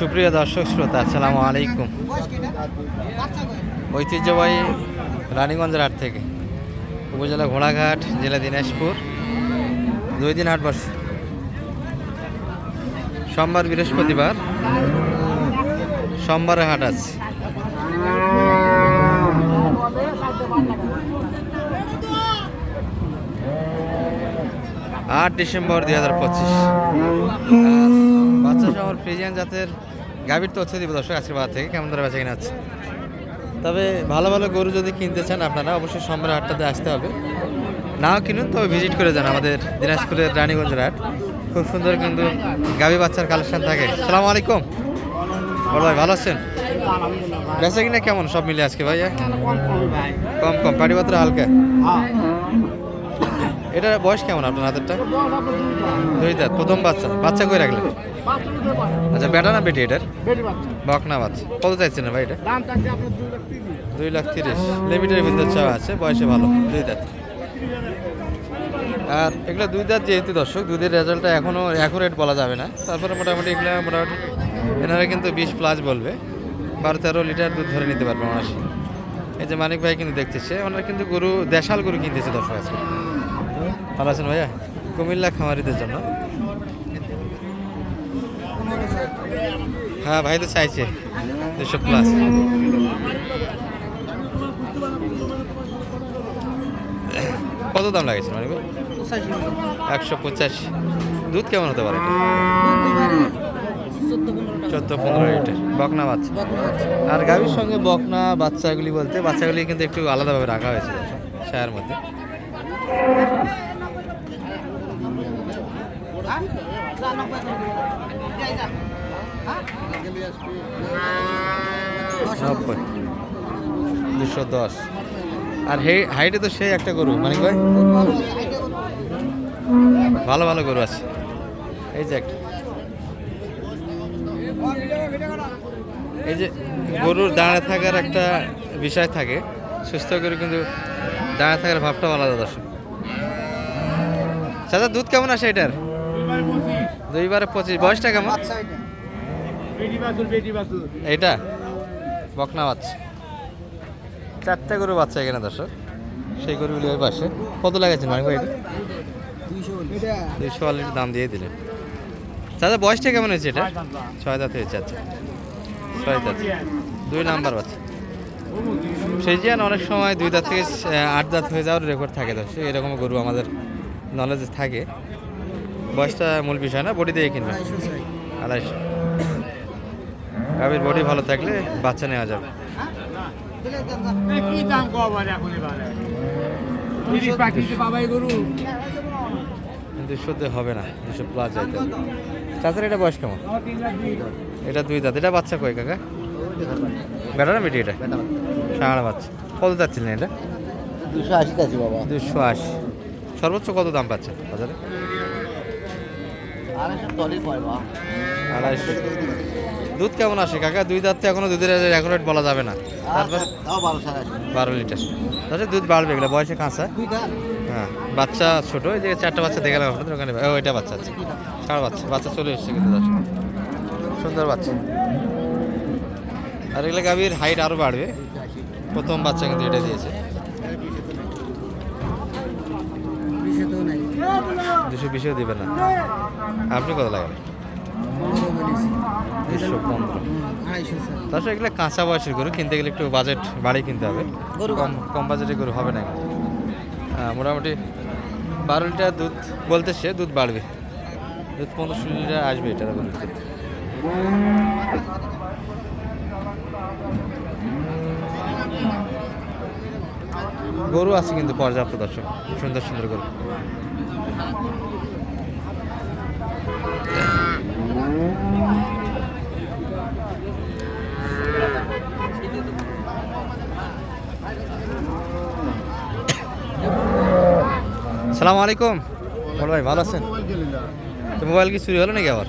সুপ্রিয় দর্শক শ্রোতা, আসসালামু আলাইকুম। ঐতিহ্যবাহী রানীগঞ্জের হাট থেকে। উপজেলা ঘোড়াঘাট, জেলা দিনাজপুর। দুই দিন হাট বসে। সোমবার বৃহস্পতিবার, সোমবারে হাট আছে। আট ডিসেম্বর দুই হাজার পঁচিশ। বাচ্চা সহ ফ্রিজিয়ান জাতের গাভীর তথ্য দিব দর্শক বাজার থেকে কেমন ধরে বেচা কিনা আছে তবে ভালো ভালো গরু যদি কিনতে চান আপনারা অবশ্যই সোমবার হাটটাতে আসতে হবে। নাও কিনুন তবে ভিজিট করে যান আমাদের দিনাজপুরের রানীগঞ্জের হাট। খুব সুন্দর কিন্তু গাভী বাচ্চার কালেকশন থাকে। সালাম আলাইকুম। বড় ভাই ভালো আছেন? বেচা কিনা কেমন সব মিলে আজকে ভাইয়া? কম কম পাটি পাটিপত্র হালকা? এটার বয়স কেমন আপনার হাতেরটা? দুই দাঁত, প্রথম বাচ্চা। বাচ্চা কই রাখলেন? আচ্ছা বেটা না বেটি এটার? বকনা বাচ্চা। কত চাইছেন ভাই এটা? দুই লাখ তিরিশ। লিমিটের ভিতর চাওয়া আছে, বয়সে ভালো, দুই দাঁত। আর এগুলো দুই দাঁত যেহেতু দর্শক, দুধের রেজাল্টটা এখনও অ্যাকুরেট বলা যাবে না। তারপরে মোটামুটি এগুলো মোটামুটি এনারা কিন্তু বিশ প্লাস বলবে। বারো তেরো লিটার দুধ ধরে নিতে পারবে মানুষ। এই যে মানিক ভাই কিন্তু দেখতেছে, ওনারা কিন্তু গরু, দেশাল গরু কিনতেছে দর্শক আজকে। ভালো আছেন ভাইয়া? কুমিল্লা খামারিদের জন্য। হ্যাঁ ভাই তো চাইছে। দুশো প্লাস কত দাম লাগেছে মানে একশো পঁচাশি। দুধ কেমন হতে পারে? চোদ্দ পনেরো লিটার। বকনা বাচ্চা। আর গাভীর সঙ্গে বকনা বাচ্চাগুলি বলতে, বাচ্চাগুলি কিন্তু একটু আলাদাভাবে রাখা হয়েছে ছায়ার মধ্যে। দুশো দশ। আর হাইটে তো সেই একটা গরু মানে ভালো ভালো গরু আছে। এই যে একটা। এই যে গরুর দাঁড়ায় থাকার একটা বিষয় থাকে। সুস্থ গরু কিন্তু দাঁড়ায় থাকার ভাবটা আলাদা, দর্শক। চাচা দুধ কেমন আসে এটার? দুইবারে পঁচিশ। বয়সটা কেমন? এইটা? বকনা বাচ্চা। চারটে গরু বাচ্চা এখানে দর্শক। সেই গরুগুলি ওই পাশে কত লাগাচ্ছেন মানে ভাই এটা? দুইশো অলরেডি দাম দিয়ে দিলেন। দাদা বয়সটা কেমন হয়েছে এটা? ছয় দাঁত। হয়েছে আচ্ছা। ছয় দাঁত। দুই নাম্বার বাচ্চা। সেই যে অনেক সময় দুই দাঁত থেকে আট দাঁত হয়ে যাওয়ার রেকর্ড থাকে দর্শক। এরকম গরু আমাদের নলেজে থাকে। বয়সটা মূল বিষয় না বডি দিয়ে কিনবেন আড়াইশো গাভীর বডি ভালো থাকলে বাচ্চা নেওয়া যাবে। দুশোতে হবে না দুশো প্লাস যাইতে হবে। চাচার এটা বয়স কেমন। এটা দুই দাঁত এটা বাচ্চা কয় কাকা? বেটা না বেটি এটা? সাড়া বাচ্চা। কত যাচ্ছিলেন এটা? দুশো আশি আছে বাবা। দুশো আশি। সর্বোচ্চ কত দাম পাচ্ছেন বাজারে? দুধ কেমন আসে কাকা? দুই দাঁত এখনও দুধের রেকর্ড বলা যাবে না। বারো লিটার। তাহলে দুধ বাড়বে এগুলো। বয়সে কাঁচা? হ্যাঁ। বাচ্চা ছোট? এই যে চারটা বাচ্চা দেখে গেলাম আপনাদের ওখানে ও, এটা বাচ্চা আছে। সারা বাচ্চা। বাচ্চা চলে এসছে কিন্তু সুন্দর বাচ্চা। আর এগুলো গাভীর হাইট আরও বাড়বে। প্রথম বাচ্চা কিন্তু এটা দিয়েছে। দুশো বিশেও দিবে না। আপনি কত লাগালেন? দুশো পনেরো। এগুলো কাঁচা বয়সের গরু কিনতে গেলে একটু বাজেট বাড়িয়ে কিনতে হবে। গরু কম কম বাজেটের গরু হবে না। হ্যাঁ, মোটামুটি বারো লিটার দুধ বলতে সে দুধ বাড়বে। দুধ পনেরো ষোলো লিটার আসবে এটা গরুর দুধ গরু আছে কিন্তু পর্যাপ্ত দর্শক। সুন্দর সুন্দর গরু। সালাম আলাইকুম। বল ভাই ভালো আছেন? তো মোবাইল কি চুরি হলো নাকি আবার?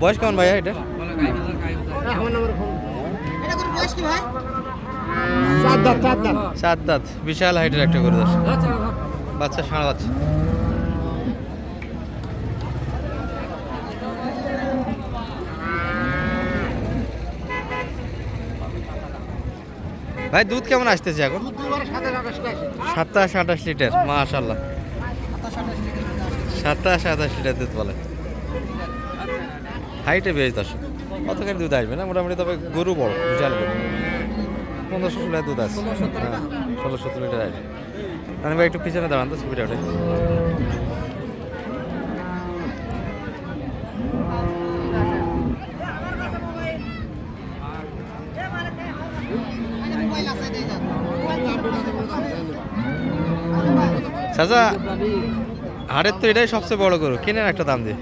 বয়স কেমন ভাইয়া এটা? সাত দাঁত বিশাল হাইটের একটা গরু দর্শক। বাচ্চা সাড়া বাচ্চা। ভাই দুধ কেমন আসতেছে এখন? সাতাশ আঠাশ লিটার মাশাল্লাহ সাতাশ আঠাশ লিটার দুধ বলে। হাইটে বেশ দর্শক। কতখানি দুধ আসবে না? মোটামুটি তবে গরু বড় বিশাল গরু। পনেরো ষোলো দুধ আছে। হ্যাঁ ষোলো সতেরো লিটার আসবে মানে ভাই, একটু পিছনে দাঁড়ান তো সুবিধা ওঠে। চাচা হাটের তো এটাই সবচেয়ে বড় গরু। কিনেন একটা দাম দিয়ে।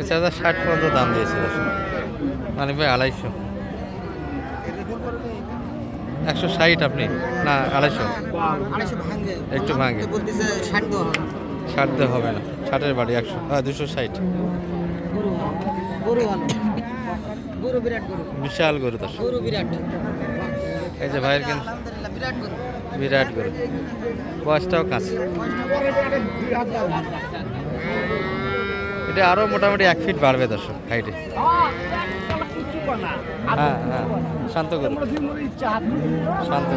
এ চাচা ষাট পর্যন্ত দাম দিয়েছে মানে ভাই আড়াইশো। একশো ষাট আপনি? না, আড়াইশো। একটু ভাঙে। ষাট দেওয়া হবে না। ষাটের বাড়ি, একশো। হ্যাঁ দুশো ষাট। বিশাল গরু বিরাট এই যে ভাইয়ের কিন্তু বিরাট গরু। বয়সটাও কাছে এটা আরও মোটামুটি এক ফিট বাড়বে দর্শক হাইটে হ্যাঁ হ্যাঁ। শান্ত গরু শান্ত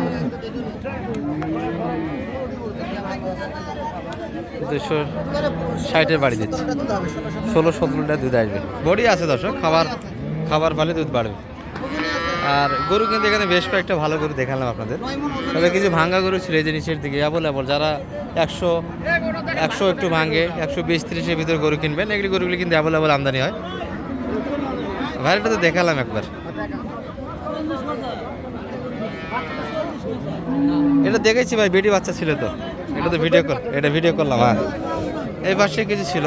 দুশো ষাটের বাড়ি দিচ্ছে। ষোলো সতেরোটা দুধ আসবে। বডি আছে দর্শক, খাবার খাবার ভালো দুধ বাড়বে। আর গরু কিন্তু এখানে বেশ কয়েকটা ভালো গরু দেখালাম আপনাদের। তবে কিছু ভাঙ্গা গরু ছিল এই নিচের দিকে অ্যাভেলেবল যারা একশো একশো একটু ভাঙে, একশো বিশ ত্রিশের ভিতরে গরু কিনবেন। এগুলি গরুগুলি কিন্তু অ্যাভেলেবল আমদানি হয়। ভাই, এটা তো দেখালাম একবার। এটা দেখেছি ভাই, বেটি বাচ্চা ছিল তো। এটা তো ভিডিও কল এটা ভিডিও করলাম হ্যাঁ। এই পাশে কিছু ছিল।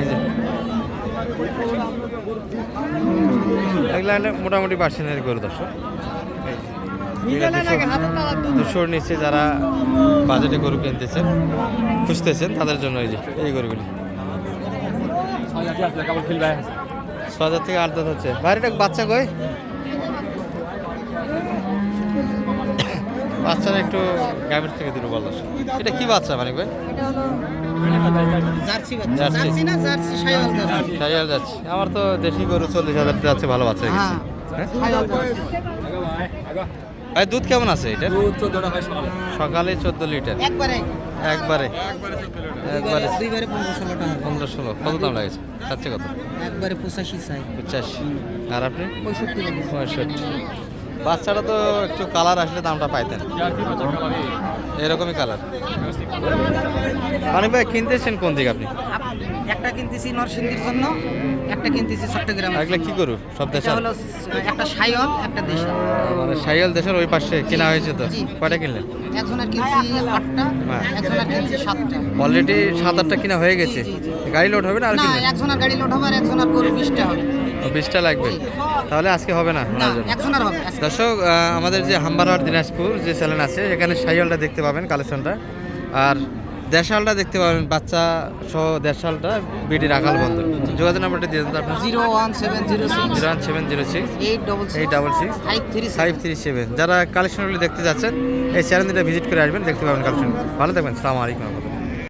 এই যে। মোটামুটি পার্সেন্টের গরু দর্শক। দুশোর নিচে যারা বাজেটে গরু কিনতেছেন খুঁজতেছেন তাদের জন্য এই যে এই গরুগুলি। ছ হাজার থেকে আট দাঁত হচ্ছে। বাইরেটা বাচ্চা কই? বাচ্চারা একটু গাভীর থেকে দূরে বল। এটা কি বাচ্চা মানে ভাই আমার তো দেশি গরু চল্লিশ হাজার যাচ্ছে ভালো বাচ্চা হ্যাঁ হ্যাঁ। ভাই দুধ কেমন আছে এটা সকালে। চোদ্দ লিটার। একবারে। একবারে। একবারে দুইবারে পনেরো ষোলো টাকা। পনেরো ষোলো। কত দাম লাগেছে? চাচ্ছে কত? একবারে পঁচাশি চাই। পঁচাশি। আর আপনি? পঁয়ষট্টি পঁয়ষট্টি। বাচ্চাটা তো একটু কালার আসলে দামটা পাইতেন। এরকমই কালার। মানে ভাই কিনতেছেন কোন দিকে আপনি? আপ- একটা কিনতেছি নরসিংদীর জন্য একটা কিনতেছি চট্টগ্রাম এগুলো কি করু সব দেশাল? হলো একটা সাইওয়াল একটা দেশাল। মানে সাইয়াল দেশের ওই পাশে কেনা হয়েছে তো? কয়টা কিনলেন? একজনের কিনছি আটটা হ্যাঁ। একজনের কিনছি সাতটা। অলরেডি সাত আটটা কিনা হয়ে গেছে। গাড়ি লোড হবে না আর না কিনলেন একজনের গাড়ি লোড হবে আর একজনের গরু বিশটা হবে। বিশটা লাগবে। তাহলে আজকে হবে না। দর্শক আমাদের যে হাম্বারহাট দিনাজপুর যে চ্যানেল আছে এখানে সাইয়ালটা দেখতে পাবেন কালেকশনটা আর দেশালটা দেখতে পাবেন বাচ্চা সহ দেশালটা বিডি রাখাল বন্ধ যোগাযোগ নাম্বারটা দিয়ে দেন আপনার। Zero one seven zero six. Zero one seven zero six. Eight double eight double six. Five three five three seven. যারা কালেকশনগুলি দেখতে যাচ্ছেন এই চ্যানেলটা ভিজিট করে আসবেন দেখতে পাবেন কালেকশন। ভালো থাকবেন। সালাম আলাইকুম।